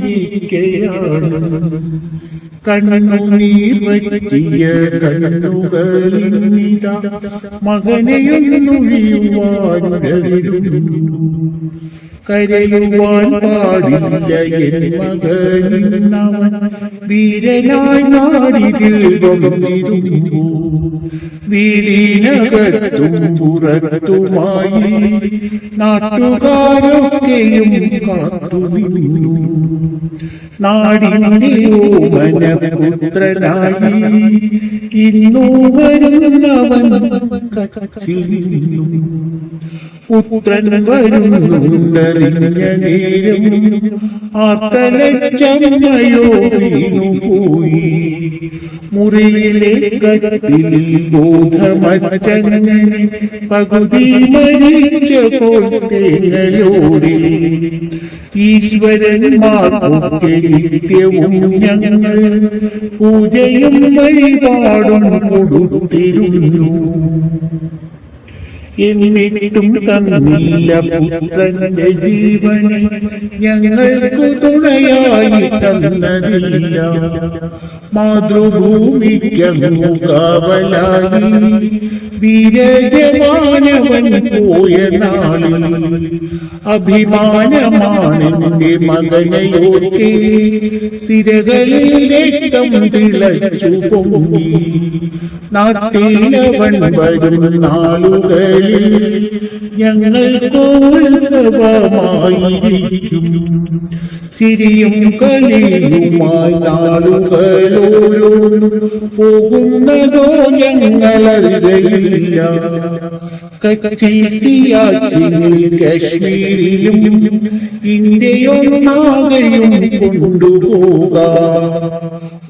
അച്ഛനമിരിക്കയാണ് കണ്ണുനീർ പറ്റിയ കണ്ണുകളിന്നിത മകനെയൊന്നൊഴിയുവാൻ കരയുവാൻ പാടില്ല. എൻ വീരനായി നാടിതിൽ വീടിനകത്തും പുറത്തുമായി നാട്ടുകാരൊക്കെയും കാത്തുനിന്നു. ഓമനപുത്രനായി ഇന്നു വരുന്നവൻ പുത്രൻ വരുന്നുണ്ടറിഞ്ഞ വീണുപോയി മുറിയിലെ ബോധമറ്റങ്ങനെ പകുതി മരിച്ചപ്പോൾ തേങ്ങലോടെ ഈശ്വരന്മാർക്ക് നിത്യവും ഞങ്ങൾ പൂജയും വഴിപാടും കൊടുത്തിരുന്നു. എന്നിട്ടും തന്നില്ല പുത്രന്റെ ജീവനെ. ഞങ്ങൾക്ക് തുണയായി തന്നതില്ല. മാതൃഭൂമിക്കു കാവലായി വീരജവാനവൻ പോയ നാളിൽ അഭിമാനമാണെന്റെ മകനയോക്കെ സിരകളിൽ രക്തം തിളച്ചു പൊങ്ങി. നാട്ടിലവൻ വരും നാളുകളിൽ ഞങ്ങൾക്ക് ഉത്സവമായിരിക്കും ചിരിയും കളിയുമായി നാളുകളോരോ പോകുന്നതോ ഞങ്ങളറിയില്ല കച്ചീസിയാച്ചിനിൽ കശ്മീരിലും ഇന്ത്യയൊന്നാകെയും കൊണ്ടുപോക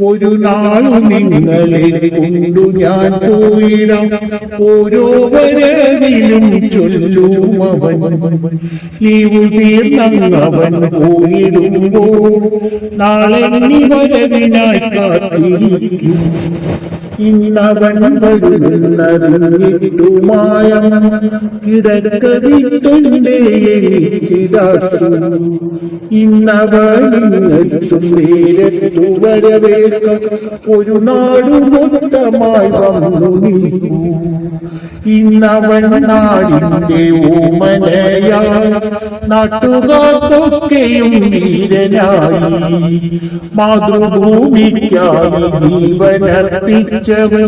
ഒരു നാളും നിങ്ങളെ കൊണ്ടു ഞാൻ പോയിടാം ഓരോ ചൊല്ലും അവൻ ലീവ് തീർന്നവൻ നാളെ വരവിനായി കാത്തിരിക്കും. ഇന്നവൻ വരുന്നറിഞ്ഞിട്ടുമായ കിടക്കവിട്ടുണ്ടേ വരവേൽക്ക ഒരു നാടു മൊത്തമായി വന്നു നിൽക്കൂ ഇന്നവൻ നാടിന്റെ ഓമനയായി നാട്ടുകാർക്കൊക്കെയും വീരനായി മാതൃഭൂമിക്കായി ജീവനർപ്പിച്ചവൻ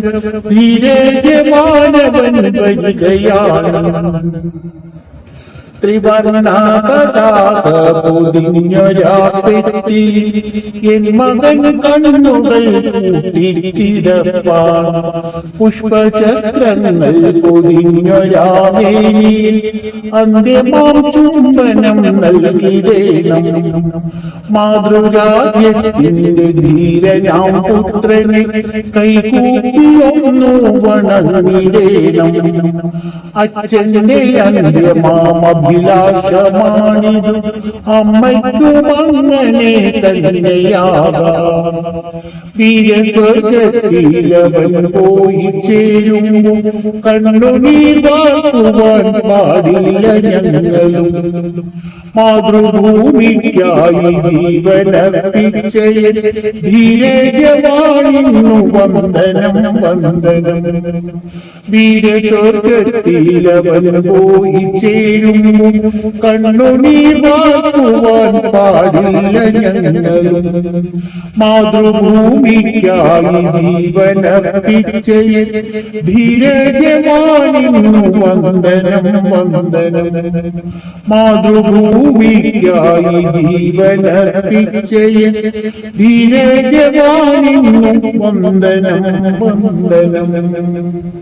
ധീരജമാനവൻ വരികയാണ്. ത്രിവർണ പതാക പൊതിഞ്ഞൊരാപ്പെട്ടി എൻ മകൻ കണ്ണുകൾ കൂട്ടിക്കിടപ്പാൻ പുഷ്പചക്രങ്ങൾ പൊതിഞ്ഞൊരാമേനിയിൽ അന്ത്യമാം ചുംബനം നൽകിടേണം മാതൃരാജ്യത്തിന്റെ ധീരനാം പുത്രനെ കൈകൂപ്പിയൊന്നു വണങ്ങിടേണം അച്ഛന്റെ അന്ത്യമാമഭിലാഷമാണിത് അമ്മയ്ക്കും അങ്ങനെ തന്നെയാകാം. വീരസ്വർഗത്തിലവൻ പോയി ചേരുമ്പോ കണ്ണുനീർ വാക്കുവാൻ പാടില്ല ഞങ്ങളും. മാതൃഭൂമിക്കായി ജീവനർപ്പിച്ച ധീരജവാണിന്നു വന്ദനം വന്ദനം. വീരസ്വർഗത്തിലവൻ പോയി ചേരുമ്പോ കണ്ണുനീർ വാക്കുവാൻ പാടില്ല ഞങ്ങളും. മാതൃഭൂമിക്കായി ജീവനർപ്പിച്ച. ധീരജമാനിന്നു വന്ദനം വന്ദനം. മാതൃഭൂമിക്കായി ജീവനർപ്പിച്ച. ധീരജമാനിന്നു വന്ദനം വന്ദനം.